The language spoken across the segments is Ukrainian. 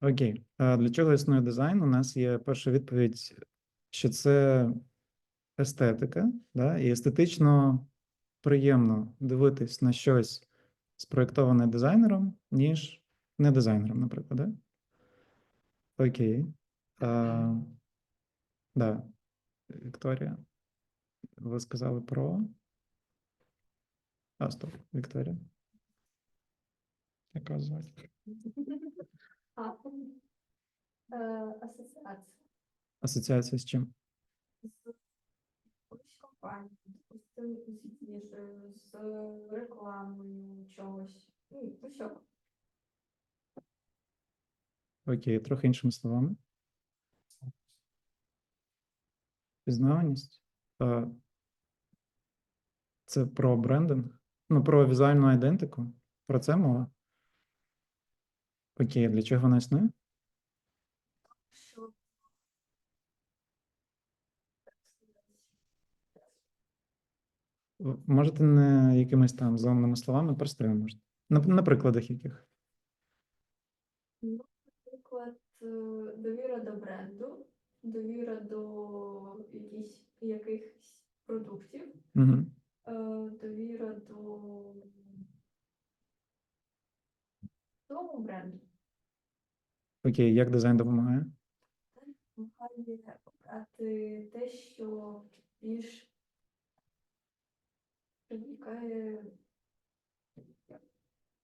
Окей. Для чого існує дизайн? У нас є перша відповідь, що це естетика, да? і естетично приємно дивитись на щось спроєктоване дизайнером, ніж не дизайнером, наприклад, да? Окей. А, да. Вікторія, ви сказали про. А, стоп, Вікторія. Як вас звати? Е, асоціація Асоціація з чим? з компанією, допустим, з їжею, з рекламою чогось. Ну, усього. Окей, трохи іншими словами. Пізнаваність. Це про брендинг, ну, про візуальну ідентику. Про це мова. Окей, для чого вона існує? Можете не якимись там зеленими словами, простими можете. На, на прикладах яких? Ну, наприклад, е, довіра до бренду, довіра до якісь, якихось продуктів, Угу. довіра до тому бренду. Окей, як дизайн допомагає? Намагає обрати те, що більш привлікає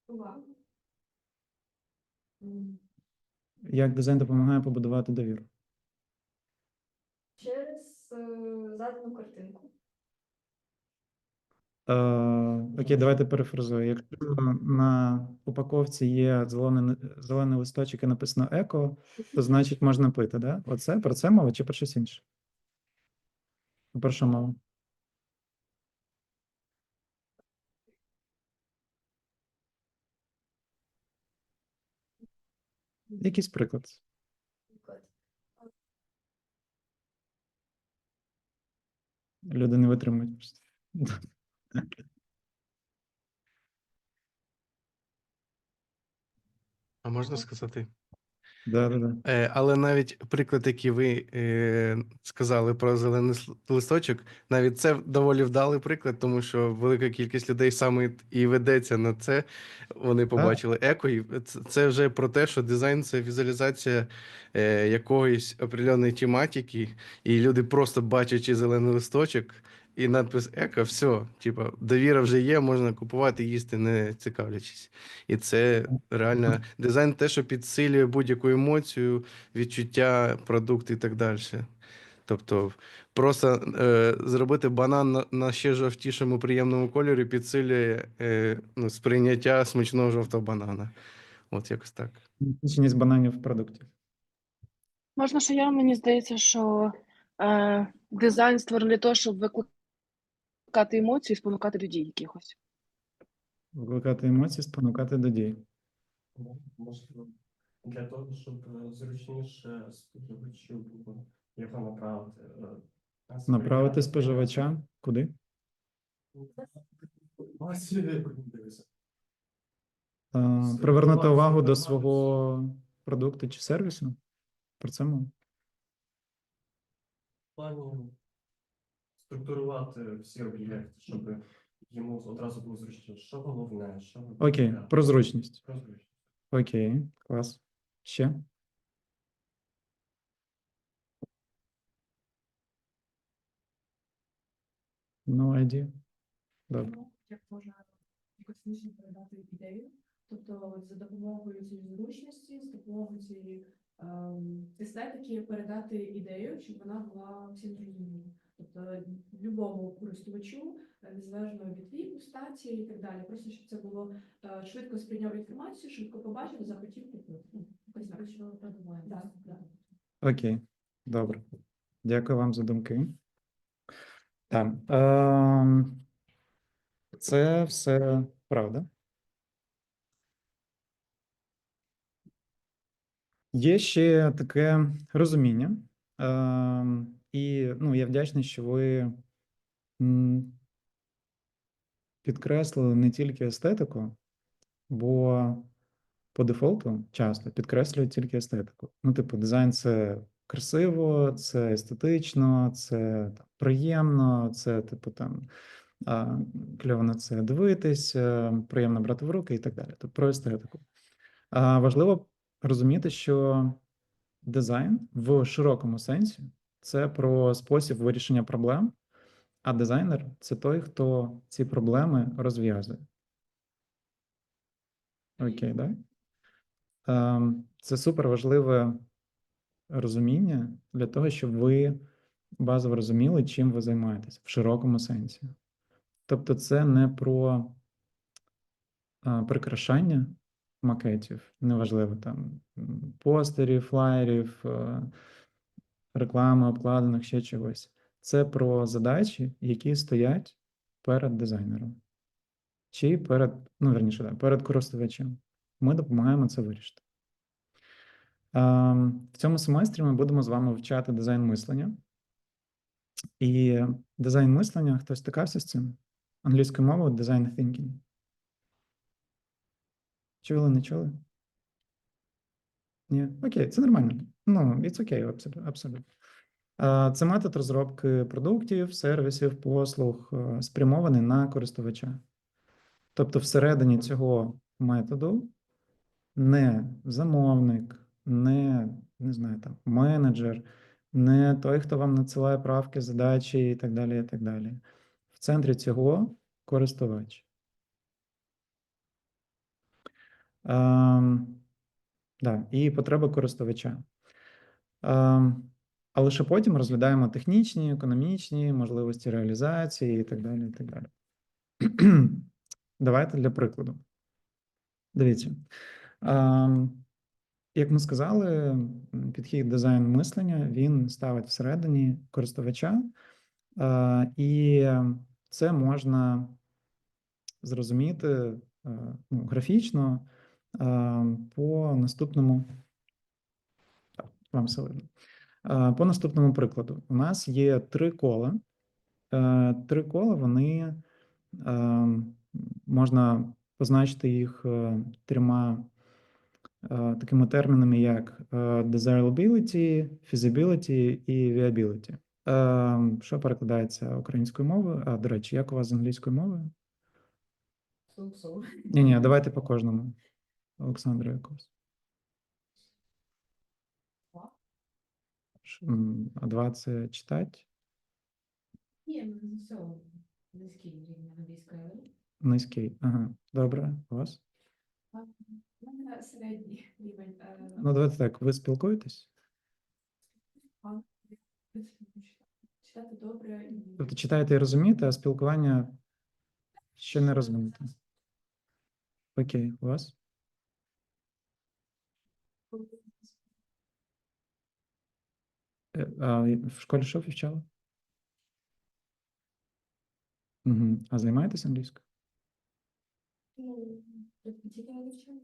увагу. Як дизайн допомагає побудувати довіру? Через е, задану картинку. Е, окей, давайте перефразую. Якщо на упаковці є зелений, зелений листочок і написано еко, то значить можна пити, да? Оце про це мова чи про щось інше? Про що мова? Якийсь приклад. Люди не витримують просто. А можна сказати? Да, да, да. Е, але навіть приклад, який ви е, сказали про зелений с- листочок, навіть це доволі вдалий приклад, тому що велика кількість людей саме і ведеться на це. Вони побачили еко, і це, це вже про те, що дизайн це візуалізація е, якоїсь определеної тематики, і люди просто бачачи зелений листочок і надпис еко, все, типа, довіра вже є, можна купувати, їсти, не цікавлячись. І це реально дизайн те, що підсилює будь-яку емоцію, відчуття, продукт і так далі. Тобто, просто е, зробити банан на, на ще жовтішому приємному кольорі підсилює е, ну, сприйняття смачного жовтого банана. От якось так. Насиченість бананів в продукті. Можна, що я мені здається, що е, дизайн створений для того, щоб викликати емоції, спонукати до дій якихось. Викликати емоції, спонукати до дій. Можливо, для того, щоб е, зручніше споживачу було його направити. е, Направити споживача куди? Е, Привернути увагу до свого продукту чи сервісу. Про це мова. Плані структурувати всі об'єкти, щоб йому одразу було зручніше. Що головне, що Окей, про зручність. Про зручність. Окей, клас. Ще? No idea. Добре. Ну, як можна якось ніжно передати ідею. Тобто за допомогою цієї зручності, з допомогою цієї ем, естетики передати ідею, щоб вона була всім зрозуміла. Тобто любому користувачу, е, незалежно від віку, статі і так далі. Просто щоб це було е, швидко сприйняв інформацію, швидко побачив, захотів купити. Ну, якось так. Так, так. Окей, добре. Дякую вам за думки. Так. ем, Це все правда. Є ще таке розуміння, ем, і ну, я вдячний, що ви підкреслили не тільки естетику, бо по дефолту часто підкреслюють тільки естетику. Ну, типу, дизайн це красиво, це естетично, це там, приємно, це, типу, там кльово на це дивитись, е, приємно брати в руки і так далі. Тобто про естетику. Важливо розуміти, що дизайн в широкому сенсі це про спосіб вирішення проблем, а дизайнер це той, хто ці проблеми розв'язує. Окей, да? Ем, Це супер важливе розуміння для того, щоб ви базово розуміли, чим ви займаєтесь в широкому сенсі. Тобто, це не про прикрашання макетів, неважливо там постерів, флаєрів, е, реклами, обкладинок, ще чогось. Це про задачі, які стоять перед дизайнером. Чи перед, ну, верніше, да, перед користувачем. Ми допомагаємо це вирішити. Ем, В цьому семестрі ми будемо з вами вивчати дизайн мислення. І дизайн мислення, хтось стикався з цим? Англійською мовою design thinking. Чули, не чули? Ні, окей, це нормально. Ну, it's окей, абсолютно. Це метод розробки продуктів, сервісів, послуг, е, спрямований на користувача. Тобто, всередині цього методу не замовник, не, не знаю, там, менеджер, не той, хто вам надсилає правки, задачі і так далі, і так далі. В центрі цього користувач. Ем, да, і потреби користувача. А лише потім розглядаємо технічні, економічні можливості реалізації і так далі. І так далі. Давайте для прикладу. Дивіться. Як ми сказали, підхід дизайн мислення він ставить всередині користувача, і це можна зрозуміти е, ну, графічно по наступному. Вам все видно. По наступному прикладу. У нас є три кола. Е, Три кола вони е, можна позначити їх е, трьома такими термінами, як desirability, feasibility і viability. Що перекладається українською мовою? А, до речі, як у вас з англійською мовою? Ні, ні, давайте по кожному. Олександра якось. А два це читать Ні, все, низький рівень англійської. низький. Ага, добре. У вас? У мене середній рівень. Ну, давайте так. Ви спілкуєтесь? Читати добре Тобто читаєте і розумієте, а спілкування ще не розумієте. Окей, у вас? Е, А в школі що вивчали? Угу. А займаєтесь англійською? Ну, тільки не вивчаю.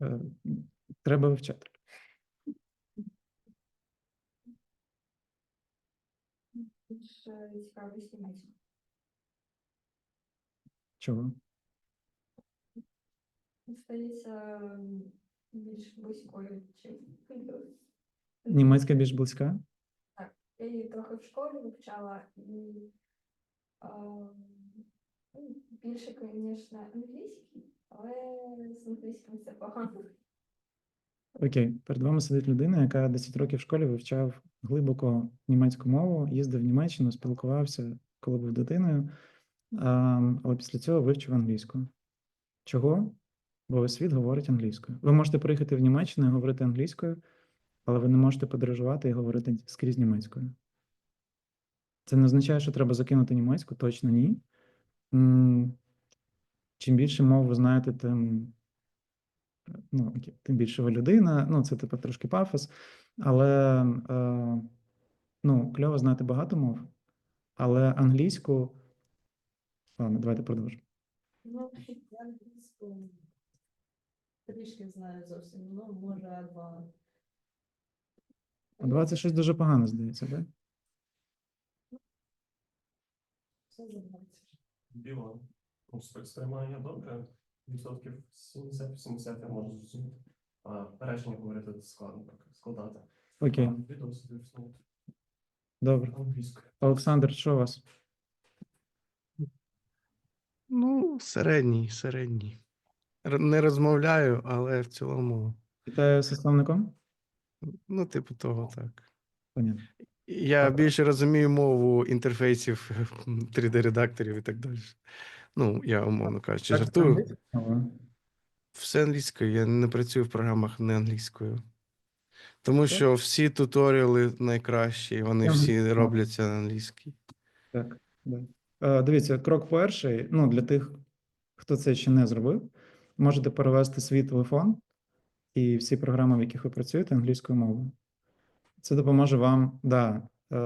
Е, Треба вивчати. Цікавість. Чого? Здається, більш близькою, чим Німецька більш близька? Так. Я її трохи в школі вивчала і ну, більше, звісно, англійський, але з англійським це погано. Окей, перед вами сидить людина, яка 10 років в школі вивчав глибоко німецьку мову, їздив в Німеччину, спілкувався, коли був дитиною, а, але після цього вивчив англійську. Чого? Бо весь світ говорить англійською. Ви можете приїхати в Німеччину і говорити англійською, але ви не можете подорожувати і говорити скрізь німецькою. Це не означає, що треба закинути німецьку, точно ні. Чим більше мов ви знаєте, тим ну, тим більше ви людина. Ну, це типу трошки пафос, але е, ну, кльово знати багато мов, але англійську. Ладно, давайте продовжимо. Трішки знаю зовсім, ну, може, А2. А 26 дуже погано, здається, так? Все за 20. Біло. ну, спри- добре, відсотків 70-80 я можу зрозуміти. А речення говорити складно так, складати. Окей, дивлюсь, ну, добре. англійською. Олександр, що у вас? Ну, середній, середній. Не розмовляю, але в цілому, Вітаю з составником? ну, типу того, так. Понятно. Я більше розумію мову інтерфейсів 3D-редакторів і так далі. Ну, я умовно кажучи, Так, жартую. Все англійською, я не працюю в програмах не англійською. Тому що всі туторіали найкращі, вони всі робляться на англійській. Так, да. Е, Дивіться, крок перший. Ну, для тих, хто це ще не зробив, можете перевести свій телефон і всі програми, в яких ви працюєте, англійською мовою. Це допоможе вам, да, е,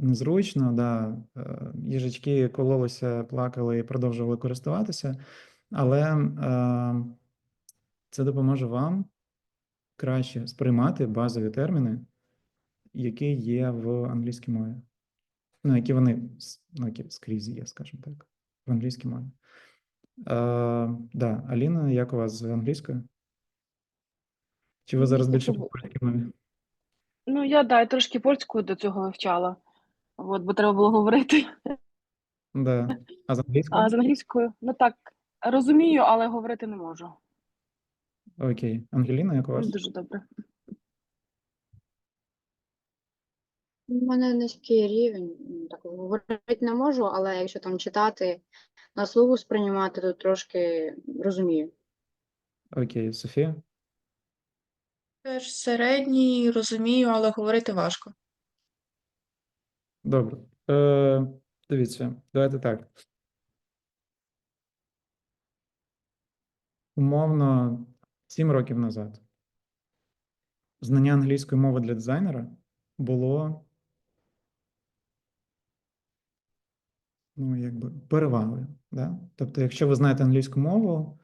незручно, да, е, їжачки кололися, плакали і продовжували користуватися, але е, це допоможе вам краще сприймати базові терміни, які є в англійській мові. Ну, які вони ну, які скрізь є, скажімо так, в англійській мові. Да, Аліна, як у вас з англійською? Чи ви зараз більше по польській мові? Ну, я да, я трошки польську до цього вивчала. От, бо треба було говорити. Да. А з англійською? А з англійською, ну так, розумію, але говорити не можу. Окей. Ангеліна, як у вас? дуже добре. У мене низький рівень, так говорити не можу, але якщо там читати на слугу сприймати, то трошки розумію. Окей, Софія? Теж середній, розумію, але говорити важко. Добре. Е, дивіться, давайте так. Умовно, 7 років назад знання англійської мови для дизайнера було ну, якби перевагою. Да? Тобто, якщо ви знаєте англійську мову,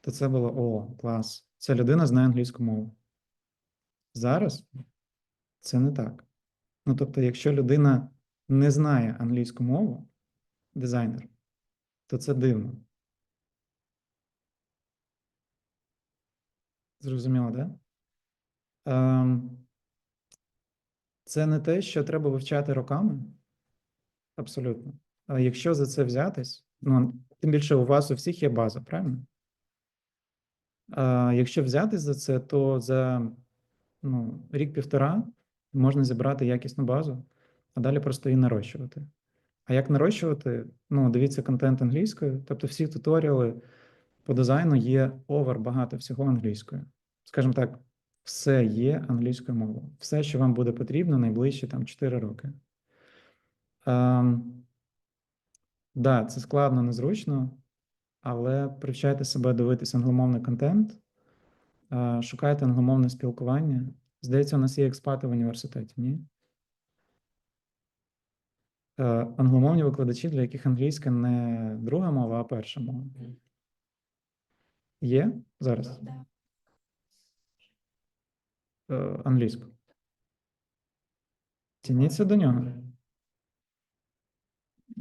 то це було о, клас. Ця людина знає англійську мову. Зараз це не так. Ну, тобто, якщо людина не знає англійську мову, дизайнер, то це дивно. Зрозуміло, так? Да? Ем, це не те, що треба вивчати роками. Абсолютно. Якщо за це взятись, ну, тим більше у вас у всіх є база, правильно? А, якщо взятись за це, то за ну, рік-півтора можна зібрати якісну базу, а далі просто її нарощувати. А як нарощувати? Ну, дивіться контент англійською, тобто всі туторіали по дизайну є овер багато всього англійською. Скажімо так, все є англійською мовою. Все, що вам буде потрібно найближчі там 4 роки. Ем, да, це складно, незручно, але привчайте себе дивитися англомовний контент, е, шукайте англомовне спілкування. Здається, у нас є експати в університеті, ні? Е, англомовні викладачі, для яких англійська не друга мова, а перша мова. Є зараз? Е, англійську. Тяніться до нього.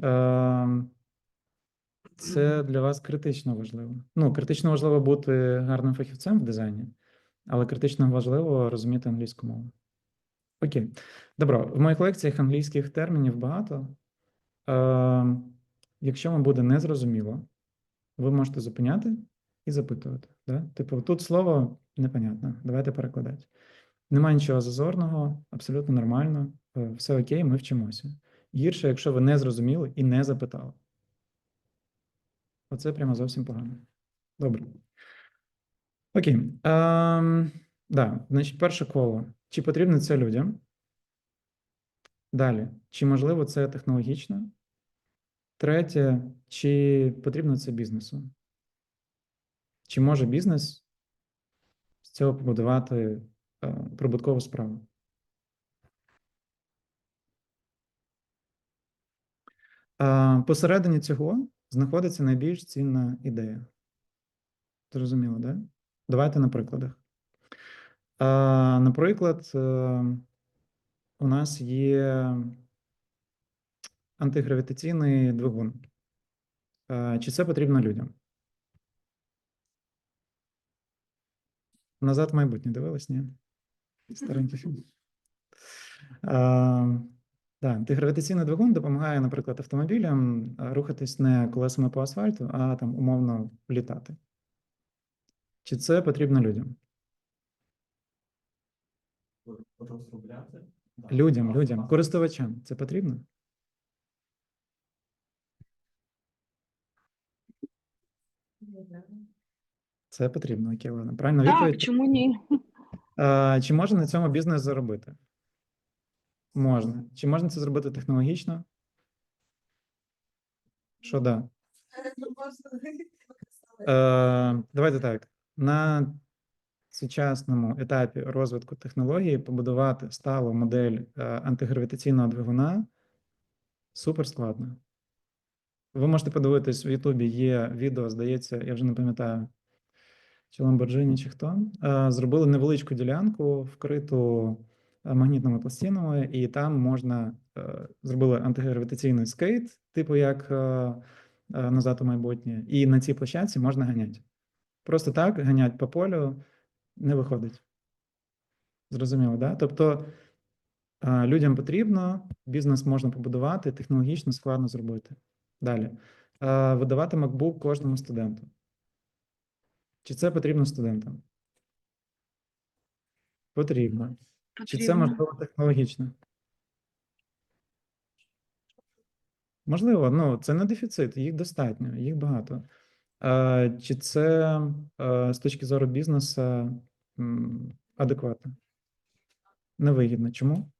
Ем, Це для вас критично важливо. Ну, критично важливо бути гарним фахівцем в дизайні, але критично важливо розуміти англійську мову. Окей. Добро, в моїх лекціях англійських термінів багато. Ем, Якщо вам буде незрозуміло, ви можете зупиняти і запитувати. Да? Типу, тут слово непонятно, давайте перекладати. Немає нічого зазорного, абсолютно нормально, е, все окей, ми вчимося. Гірше, якщо ви не зрозуміли і не запитали. Оце прямо зовсім погано. Добре. Окей. Ем, да, значить, перше коло. Чи потрібно це людям? Далі. Чи можливо це технологічно? Третє, чи потрібно це бізнесу? Чи може бізнес з цього побудувати е, прибуткову справу? Посередині цього знаходиться найбільш цінна ідея. Зрозуміло, да? Давайте на прикладах. Е, Наприклад, е, у нас є антигравітаційний двигун. Е, Чи це потрібно людям? Назад в майбутнє дивились, ні? Старенький фільм. Да, антигравітаційний двигун допомагає, наприклад, автомобілям рухатись не колесами по асфальту, а там умовно літати. Чи це потрібно людям? розробляти. Людям, людям, користувачам це потрібно? Це потрібно, окей, ладно. Правильно Так, відповідь. чому ні? Е, Чи можна на цьому бізнес заробити? Можна. Чи можна це зробити технологічно? Що да? Е, Давайте так. На сучасному етапі розвитку технології побудувати сталу модель е, антигравітаційного двигуна супер складно. Ви можете подивитись в Ютубі, є відео, здається, я вже не пам'ятаю, чи Lamborghini, чи хто. е, Зробили невеличку ділянку, вкриту магнітними пластинами, і там можна е, зробили антигравітаційний скейт, типу як е, е, назад у майбутнє, і на цій площадці можна ганяти. Просто так ганять по полю не виходить. Зрозуміло, да? Тобто людям потрібно, бізнес можна побудувати, технологічно складно зробити. Далі. Видавати MacBook кожному студенту. Чи це потрібно студентам? Потрібно. Чи це можливо технологічно? Можливо, ну це не дефіцит, їх достатньо, їх багато. Чи це з точки зору бізнесу адекватно? Невигідно. Чому?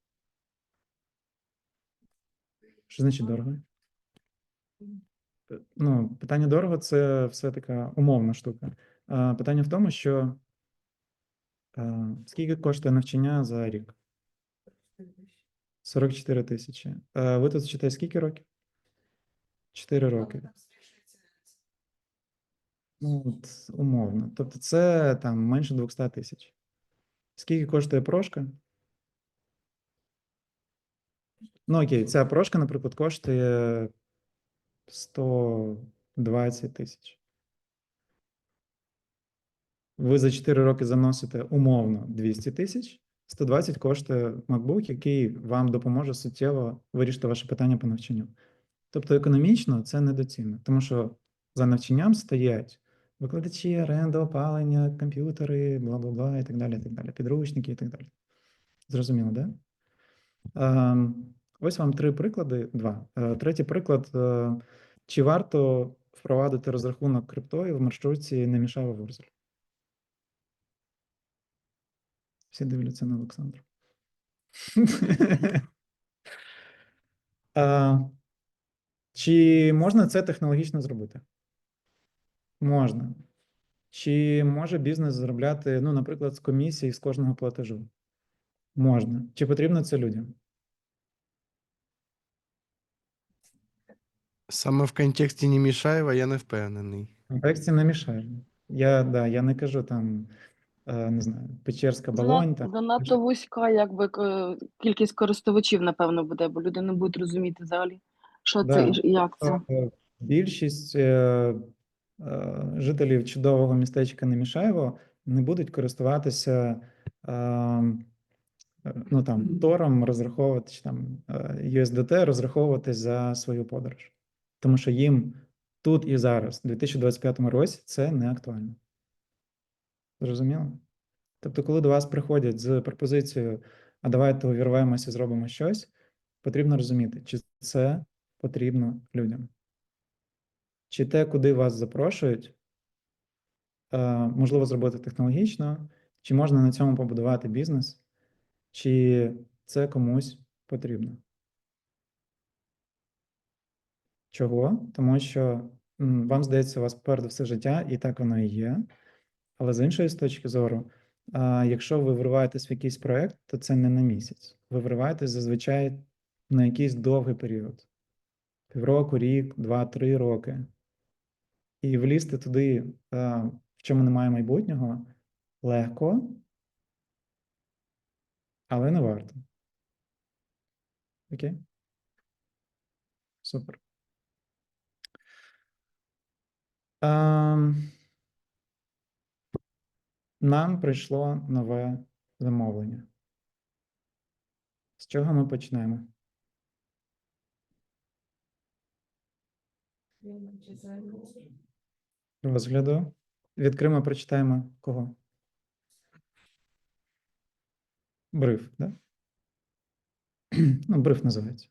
Що значить дорого? Е, Ну, питання дорого це все така умовна штука. Питання в тому, що скільки коштує навчання за рік? 44 тисячі. Ви тут вчите скільки років? 4 роки. Ну, от, умовно. Тобто це там менше 200 тисяч. Скільки коштує прошка? Ну, окей, ця прошка, наприклад, коштує 120 тисяч. Ви за 4 роки заносите умовно 200 тисяч, 120 коштує MacBook, який вам допоможе суттєво вирішити ваше питання по навчанню. Тобто економічно це недоцільно, тому що за навчанням стоять викладачі, оренда, опалення, комп'ютери, бла бла бла і так далі, і так далі, підручники і так далі. Зрозуміло, да? Ем, Ось вам три приклади. Два. Е, Третій приклад. е, Чи варто впровадити розрахунок криптою в маршрутці не мішав Ворзель? Всі дивляться на Олександру. Е, Чи можна це технологічно зробити? Можна. Чи може бізнес заробляти, ну, наприклад, з комісії з кожного платежу? Можна. Чи потрібно це людям? Саме в контексті Німішаєва я не впевнений. В контексті не мішає. Я, да, я не кажу там, не знаю, Печерська Занад- Болонь. Там, Занадто вузька, якби кількість користувачів, напевно, буде, бо люди не будуть розуміти взагалі, що Да. це і як це. Е, Більшість е, е, жителів чудового містечка Немішаєво не будуть користуватися е, е, ну, там, Тором, розраховувати чи там е, USDT, розраховувати за свою подорож. Тому що їм тут і зараз, у 2025 році, це не актуально. Зрозуміло? Тобто, коли до вас приходять з пропозицією, а давайте увірвемося, зробимо щось, потрібно розуміти, чи це потрібно людям. Чи те, куди вас запрошують, е, можливо зробити технологічно, чи можна на цьому побудувати бізнес, чи це комусь потрібно. Чого? Тому що вам здається, у вас попереду все життя, і так воно і є. Але з іншої точки зору, якщо ви вриваєтесь в якийсь проект, то це не на місяць. Ви вриваєтесь зазвичай на якийсь довгий період. Півроку, рік, два, три роки. І влізти туди, в чому немає майбутнього, легко, але не варто. Окей? Супер. Ем, Нам прийшло нове замовлення. З чого ми почнемо? Розгляду. Відкриємо, прочитаємо кого? Бриф, да? Ну, бриф називається.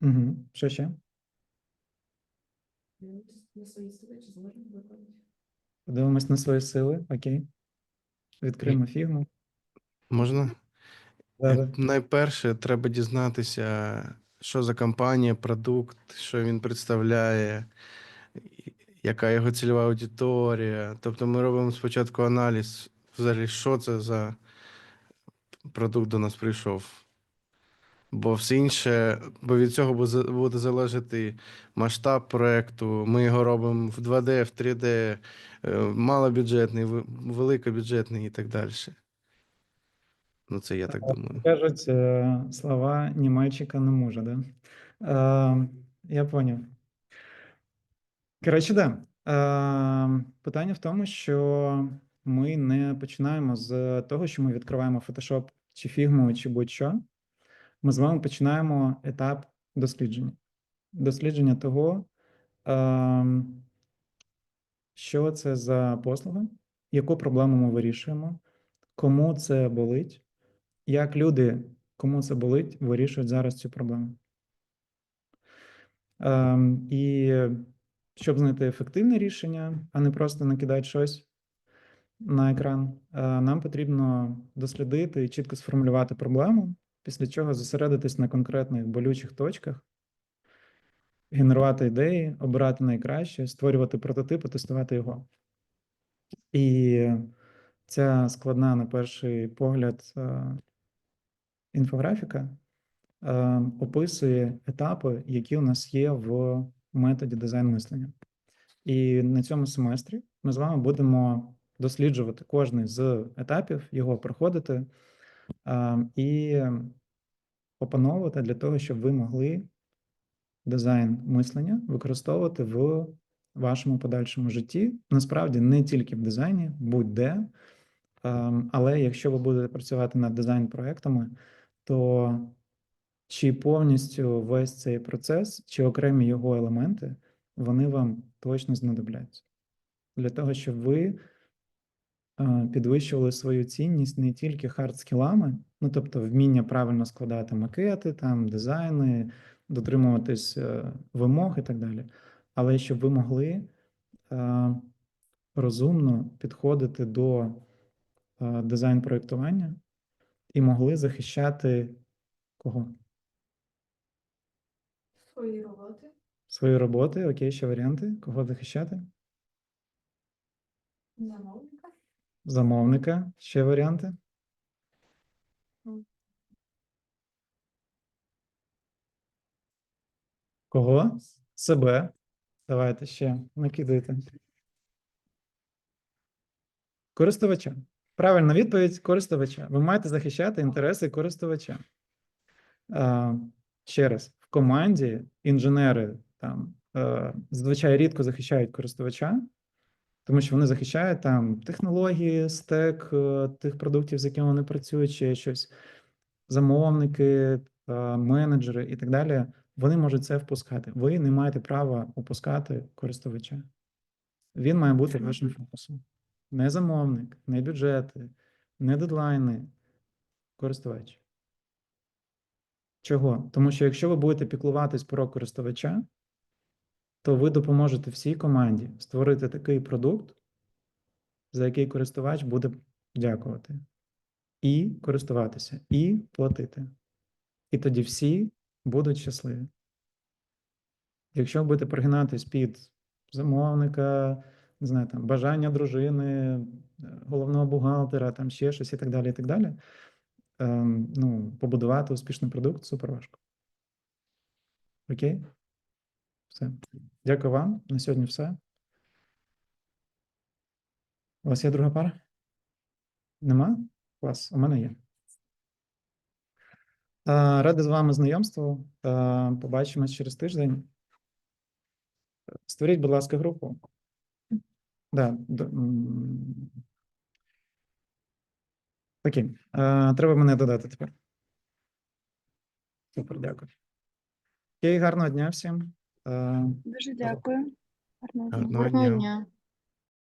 Угу. Що ще? На свої сили чи зможемо виконати? Подивимось на свої сили. Окей. Відкриємо фігму. Можна? Да-да. Найперше, треба дізнатися, що за компанія, продукт, що він представляє, яка його цільова аудиторія. Тобто ми робимо спочатку аналіз, взагалі, що це за продукт до нас прийшов. Бо все інше, бо від цього буде залежати масштаб проекту. Ми його робимо в 2D, в 3D, е, малобюджетний, великобюджетний і так далі. Ну, це я так думаю. Кажуть е, слова «ні мальчика, не мужа», да? Е, я поняв. Коротше, да. Е, питання в тому, що ми не починаємо з того, що ми відкриваємо Photoshop чи Figma, чи будь-що. Ми з вами починаємо етап дослідження. Дослідження того, е, що це за послуга, яку проблему ми вирішуємо, кому це болить, як люди, кому це болить, вирішують зараз цю проблему. Ем, і щоб знайти ефективне рішення, а не просто накидати щось на екран, е, нам потрібно дослідити і чітко сформулювати проблему, після чого зосередитись на конкретних болючих точках, генерувати ідеї, обирати найкраще, створювати прототип і тестувати його. І ця складна, на перший погляд, е, інфографіка е, описує етапи, які у нас є в методі дизайн мислення. І на цьому семестрі ми з вами будемо досліджувати кожний з етапів, його проходити е, і опановувати для того, щоб ви могли дизайн мислення використовувати в вашому подальшому житті. Насправді не тільки в дизайні, будь-де. Ем, Але якщо ви будете працювати над дизайн-проектами, то чи повністю весь цей процес, чи окремі його елементи, вони вам точно знадобляться для того, щоб ви е, підвищували свою цінність не тільки хард-скілами, ну тобто вміння правильно складати макети, там дизайни, дотримуватись е, вимог і так далі, але щоб ви могли е, розумно підходити до е, дизайн-проєктування і могли захищати кого? Свої роботи. Свої роботи, окей, ще варіанти. Кого захищати? Замовника. Замовника, ще варіанти. Кого? Себе. Давайте ще накидайте. Користувача. Правильна відповідь користувача. Ви маєте захищати інтереси користувача. А, ще раз, в команді інженери там е, зазвичай рідко захищають користувача, тому що вони захищають там технології, стек е, тих продуктів, з якими вони працюють, чи щось, замовники, е, менеджери і так далі. Вони можуть це впускати. Ви не маєте права опускати користувача. Він має бути вашим фокусом. Не замовник, не бюджети, не дедлайни, користувач. Чого? Тому що якщо ви будете піклуватись про користувача, то ви допоможете всій команді створити такий продукт, за який користувач буде дякувати, і користуватися, і платити. І тоді всі будуть щасливі. Якщо будете пригинатись під замовника, не знаю, там, бажання дружини, е, головного бухгалтера, там ще щось і так далі, і так далі, ем, ну, побудувати успішний продукт супер важко. Окей? Все. Дякую вам. На сьогодні все. У вас є друга пара? Нема? Клас, у мене є. Е, Радий з вами знайомству. Е, Побачимось через тиждень. Створіть, будь ласка, групу. Да. Окей. Е, Треба мене додати тепер. Супер, дякую. Окей, гарного дня всім. Дуже дякую. Гарного. Гарного Гарного дня. дня.